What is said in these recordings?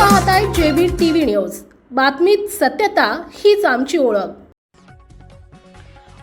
पाहताय JB TV news. बातमीत सत्यता हीच आमची ओळख.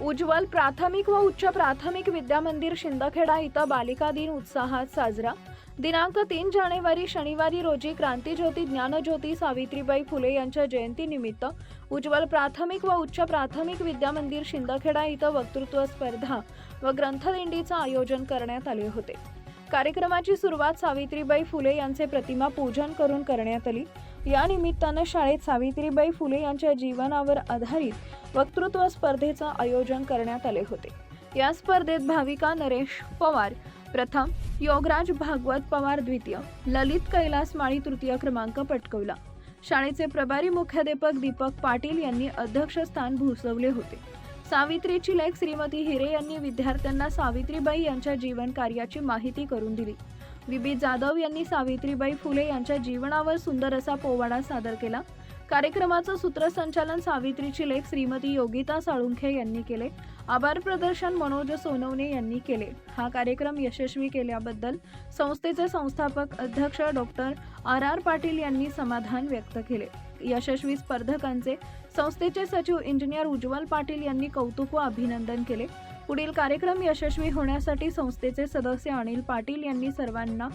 उज्ज्वल प्राथमिक व उच्च प्राथमिक विद्यामंदिर शिंदखेडा इथं बालिका दिन उत्साहात साजरा. दिनांक तीन जानेवारी शनिवारी रोजी क्रांतीज्योती ज्ञानज्योती सावित्रीबाई फुले यांच्या जयंतीनिमित्त उज्ज्वल प्राथमिक व उच्च प्राथमिक विद्यामंदिर शिंदखेडा इथं वक्तृत्व स्पर्धा व ग्रंथदिंडीचं आयोजन करण्यात आले होते. कार्यक्रमाची सुरुवात सावित्रीबाई फुले यांचे प्रतिमा पूजन करून करण्यात आली. या निमित्तानं शाळेत सावित्रीबाई फुले यांच्या जीवनावर आधारित वक्तृत्व स्पर्धेचं आयोजन करण्यात आले होते. या स्पर्धेत भाविका नरेश पवार प्रथम योगराज भागवत पवार द्वितीय ललित कैलास माळी तृतीय क्रमांक पटकवला. शाळेचे प्रभारी मुख्याध्यापक दीपक पाटील यांनी अध्यक्षस्थान भूसवले होते. सावित्रीची लेख श्रीमती हिरे यांनी विद्यार्थ्यांना सावित्रीबाई यांच्या जीवन कार्याची माहिती करून दिली. विबी जाधव यांनी सावित्रीबाई फुले यांच्या जीवनावर सुंदर असा पोवाडा सादर केला. कार्यक्रमाचं सूत्रसंचालन सावित्रीची लेख श्रीमती योगिता साळुंखे यांनी केले. आभार प्रदर्शन मनोज सोनवणे यांनी केले. हा कार्यक्रम यशस्वी केल्याबद्दल संस्थेचे संस्थापक अध्यक्ष डॉक्टर आर आर पाटील यांनी समाधान व्यक्त केले. यशस्वी स्पर्धकांचे. संस्थेचे सचिव इंजिनियर उज्ज्वल पाटील यांनी कौतुक व अभिनंदन केले. पुढील कार्यक्रम यशस्वी होण्यासाठी संस्थेचे सदस्य अनिल पाटील यांनी सर्वांना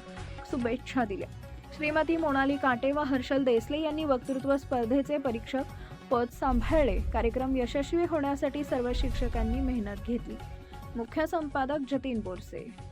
शुभेच्छा दिल्या. श्रीमती मोनाली काटे व हर्षल देसले यांनी वक्तृत्व स्पर्धेचे परीक्षक पद सांभाळले. कार्यक्रम यशस्वी होण्यासाठी सर्व शिक्षकांनी मेहनत घेतली. मुख्य संपादक जतीन बोरसे.